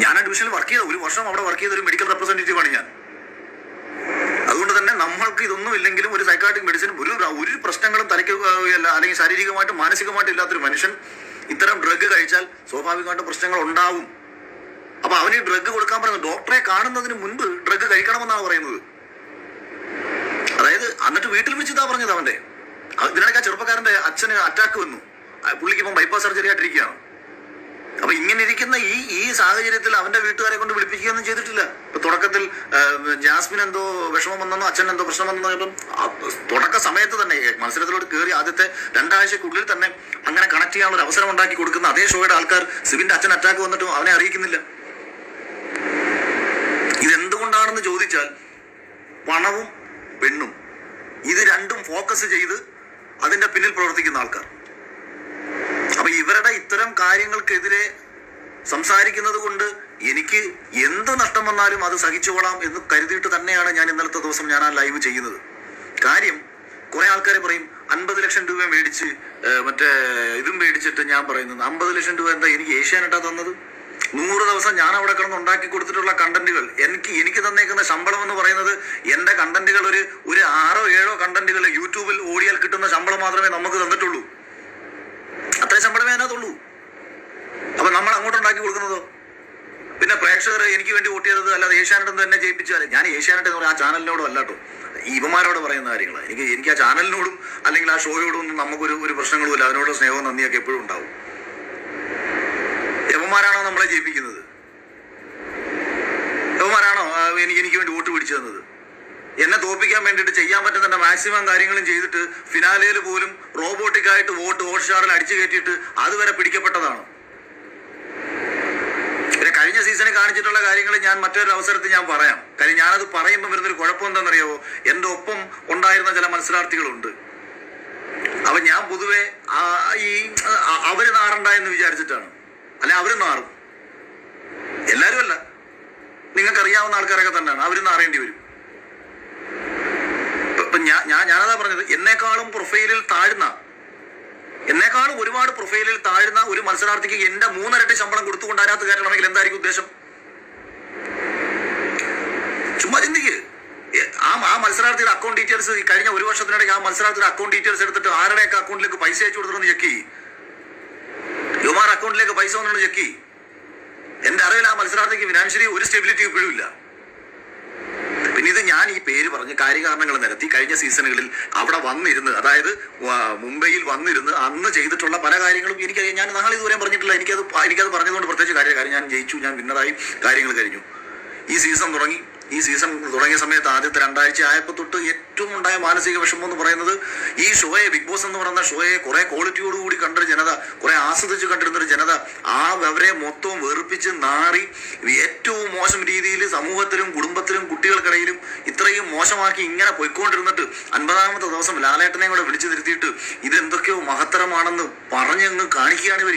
ഞാൻ ആ ഡിവിഷനിൽ വർക്ക് ചെയ്ത ഒരു വർഷം അവിടെ വർക്ക് ചെയ്ത ഒരു മെഡിക്കൽ റെപ്രസെന്റേറ്റീവ് ആണ് ഞാൻ. അതുകൊണ്ട് തന്നെ നമ്മൾക്ക് ഇതൊന്നും ഇല്ലെങ്കിലും ഒരു സൈക്കാട്രിക് മെഡിസിൻ ഒരു ഒരു പ്രശ്നങ്ങളും തലയ്ക്ക് അല്ല അല്ലെങ്കിൽ ശാരീരികമായിട്ടും മാനസികമായിട്ടും ഇല്ലാത്തൊരു മനുഷ്യൻ ഇത്തരം ഡ്രഗ് കഴിച്ചാൽ സ്വാഭാവികമായിട്ടും പ്രശ്നങ്ങൾ ഉണ്ടാവും. അപ്പൊ അവന് ഡ്രഗ് കൊടുക്കാൻ പറയുന്നത് ഡോക്ടറെ കാണുന്നതിന് മുൻപ് ഡ്രഗ് കഴിക്കണമെന്നാണ് പറയുന്നത്. അതായത് എന്നിട്ട് വീട്ടിൽ വെച്ച് ഇതാ പറഞ്ഞത് അവന്റെ ഇതിനിടയ്ക്ക് ആ ചെറുപ്പക്കാരന്റെ അച്ഛന് അറ്റാക്ക് വന്നു. പുള്ളിക്ക് ഇപ്പം ബൈപ്പാസ് സർജറി ആയിട്ടിരിക്കുകയാണ്. അപ്പൊ ഇങ്ങനെ ഇരിക്കുന്ന ഈ ഈ സാഹചര്യത്തിൽ അവന്റെ വീട്ടുകാരെ കൊണ്ട് വിളിപ്പിക്കുകയൊന്നും ചെയ്തിട്ടില്ല. ഇപ്പൊ തുടക്കത്തിൽ ജാസ്മിൻ എന്തോ വിഷമം വന്നെന്നോ അച്ഛൻ എന്തോ പ്രശ്നം വന്നെന്നോ ഇപ്പം തുടക്ക സമയത്ത് തന്നെ മത്സരത്തിലോട്ട് കയറി ആദ്യത്തെ രണ്ടാഴ്ചക്കുള്ളിൽ തന്നെ അങ്ങനെ കണക്ട് ചെയ്യാനുള്ള ഒരു അവസരം ഉണ്ടാക്കി കൊടുക്കുന്ന അതേ ഷോയുടെ ആൾക്കാർ സിബിന്റെ അച്ഛൻ അറ്റാക്ക് വന്നിട്ടും അവനെ അറിയിക്കുന്നില്ല. ഇതെന്തുകൊണ്ടാണെന്ന് ചോദിച്ചാൽ പണവും പെണ്ണും. ഇത് രണ്ടും ഫോക്കസ് ചെയ്ത് അതിന്റെ പിന്നിൽ പ്രവർത്തിക്കുന്ന ആൾക്കാർ. അപ്പൊ ഇവരുടെ ഇത്തരം കാര്യങ്ങൾക്കെതിരെ സംസാരിക്കുന്നത് കൊണ്ട് എനിക്ക് എന്ത് നഷ്ടം വന്നാലും അത് സഹിച്ചുകൊള്ളാം എന്ന് കരുതിയിട്ട് തന്നെയാണ് ഞാൻ ഇന്നലത്തെ ദിവസം ഞാൻ ആ ലൈവ് ചെയ്യുന്നത്. കാര്യം കുറെ ആൾക്കാർ പറയും അൻപത് ലക്ഷം രൂപ മേടിച്ച് മറ്റേ ഇതും മേടിച്ചിട്ട് ഞാൻ പറയുന്നത് അമ്പത് ലക്ഷം രൂപ എന്താ എനിക്ക് ഏഷ്യാനെട്ടാ തന്നത്? നൂറ് ദിവസം ഞാൻ അവിടെ കിടന്ന് ഉണ്ടാക്കി കൊടുത്തിട്ടുള്ള കണ്ടന്റുകൾ എനിക്ക് എനിക്ക് തന്നേക്കുന്ന ശമ്പളം എന്ന് പറയുന്നത് എന്റെ കണ്ടന്റുകൾ ഒരു ഒരു ആറോ ഏഴോ കണ്ടന്റുകൾ യൂട്യൂബിൽ ഓടിയാൽ കിട്ടുന്ന ശമ്പളം മാത്രമേ നമുക്ക് തന്നിട്ടുള്ളൂ. പ്രേക്ഷകർ എനിക്ക് വേണ്ടി വോട്ട് ചെയ്തത് അല്ലാതെ ഏഷ്യാനെറ്റ് തന്നെ ജയിപ്പിച്ചാൽ ഞാൻ ഏഷ്യാനെറ്റ് എന്ന് പറഞ്ഞാൽ ആ ചാനലിനോടും അല്ലാട്ടോ ഈ ഇവമാരോട് പറയുന്ന കാര്യങ്ങളാണ് എനിക്ക് എനിക്ക് ആ ചാനലിനോടും അല്ലെങ്കിൽ ആ ഷോയോടും ഒന്നും നമുക്കൊരു ഒരു പ്രശ്നങ്ങളും ഇല്ല. അതിനോട് സ്നേഹവും നന്ദിയൊക്കെ എപ്പോഴും ഉണ്ടാവും. യവന്മാരാണോ നമ്മളെ ജയിപ്പിക്കുന്നത്? യവന്മാരാണോ എനിക്ക് എനിക്ക് വേണ്ടി വോട്ട് പിടിച്ചു തന്നത്? എന്നെ തോപ്പിക്കാൻ വേണ്ടിയിട്ട് ചെയ്യാൻ പറ്റുന്ന മാക്സിമം കാര്യങ്ങളും ചെയ്തിട്ട് ഫിനാലയിൽ പോലും റോബോട്ടിക്കായിട്ട് വോട്ട് ഷാറിൽ അടിച്ചു കയറ്റിയിട്ട് അതുവരെ പിടിക്കപ്പെട്ടതാണ്? കഴിഞ്ഞ സീസണിൽ കാണിച്ചിട്ടുള്ള കാര്യങ്ങൾ ഞാൻ മറ്റൊരു അവസരത്തിൽ ഞാൻ പറയാം. കാര്യം ഞാനത് പറയുമ്പോൾ വരുന്നൊരു കുഴപ്പം എന്താണെന്നറിയാവോ എന്റെ ഒപ്പം ഉണ്ടായിരുന്ന ചില മത്സരാർത്ഥികളുണ്ട്. അപ്പൊ ഞാൻ പൊതുവെ ഈ അവർ നാറണ്ട എന്ന് വിചാരിച്ചിട്ടാണ്. അല്ലെ അവർ നാറും. എല്ലാരും അല്ല. നിങ്ങൾക്ക് അറിയാവുന്ന ആൾക്കാരൊക്കെ തന്നെയാണ്. അവർ നാറേണ്ടി വരും. ഇപ്പൊ- ഞാൻ ഞാനതാ പറഞ്ഞത്. എന്നെക്കാളും പ്രൊഫൈലിൽ താഴ്ന്ന എന്നെക്കാളും ഒരുപാട് പ്രൊഫൈലിൽ താഴ്ന്ന ഒരു മത്സരാർത്ഥിക്ക് എന്റെ മൂന്നരട്ടി ശമ്പളം കൊടുത്തുകൊണ്ട് അതിനകത്ത് കയറണമെങ്കിൽ എന്തായിരിക്കും ഉദ്ദേശം? ചുമ്മാ ചിന്തിക്ക്. ആ ആ മത്സരാർത്ഥിയുടെ അക്കൗണ്ട് ഡീറ്റെയിൽസ് കഴിഞ്ഞ ഒരു വർഷത്തിനിടയ്ക്ക് ആ മത്സരാർത്ഥിയുടെ അക്കൗണ്ട് ഡീറ്റെയിൽസ് എടുത്തിട്ട് ആരുടെയൊക്കെ അക്കൗണ്ടിലേക്ക് പൈസ അയച്ചു കൊടുത്തിട്ടൊന്ന് ചെക്ക് യുമാർ അക്കൗണ്ടിലേക്ക് പൈസ വന്നിട്ടുണ്ട് ചെക്കി എന്റെ അറിവിൽ ആ മത്സരാർത്ഥിക്ക് ഫിനാൻഷ്യലി ഒരു സ്റ്റെബിലിറ്റി ഇപ്പോഴും ഇല്ല. പിന്നെ ഇത് ഞാൻ ഈ പേര് പറഞ്ഞ് കാര്യകാരണങ്ങൾ നിരത്തി കഴിഞ്ഞ സീസണുകളിൽ അവിടെ വന്നിരുന്ന് അതായത് മുംബൈയിൽ വന്നിരുന്ന് അന്ന് ചെയ്തിട്ടുള്ള പല കാര്യങ്ങളും എനിക്ക് ഞാൻ നാളെ ഇതുവരെ പറഞ്ഞിട്ടില്ല. എനിക്കത് എനിക്കത് പറഞ്ഞതുകൊണ്ട് പ്രത്യേകിച്ച് കാര്യ കാര്യം ഞാൻ ജയിച്ചു ഞാൻ വിന്നറായി കാര്യങ്ങൾ കഴിഞ്ഞു. ഈ സീസൺ തുടങ്ങി ഈ സീസൺ തുടങ്ങിയ സമയത്ത് ആദ്യത്തെ രണ്ടാഴ്ച ആയപ്പോൾ തൊട്ട് ഏറ്റവും ഉണ്ടായ മാനസിക വിഷമം എന്ന് പറയുന്നത് ഈ ഷോയെ ബിഗ് ബോസ് എന്ന് പറയുന്ന ഷോയെ കുറെ ക്വാളിറ്റിയോടുകൂടി കണ്ടൊരു ജനത കുറെ ആസ്വദിച്ച് കണ്ടിരുന്നൊരു ജനത ആ അവരെ മൊത്തവും വെറുപ്പിച്ച് നാറി ഏറ്റവും മോശം രീതിയിൽ സമൂഹത്തിലും കുടുംബത്തിലും കുട്ടികൾക്കിടയിലും ഇത്രയും മോശമാക്കി ഇങ്ങനെ പോയിക്കൊണ്ടിരുന്നിട്ട് അൻപതാമത്തെ ദിവസം ലാലേട്ടനെ കൂടെ വിളിച്ചു തിരുത്തിയിട്ട് ഇതെന്തൊക്കെയോ മഹത്തരമാണെന്ന് പറഞ്ഞങ്ങ് കാണിക്കുകയാണ് ഇവർ.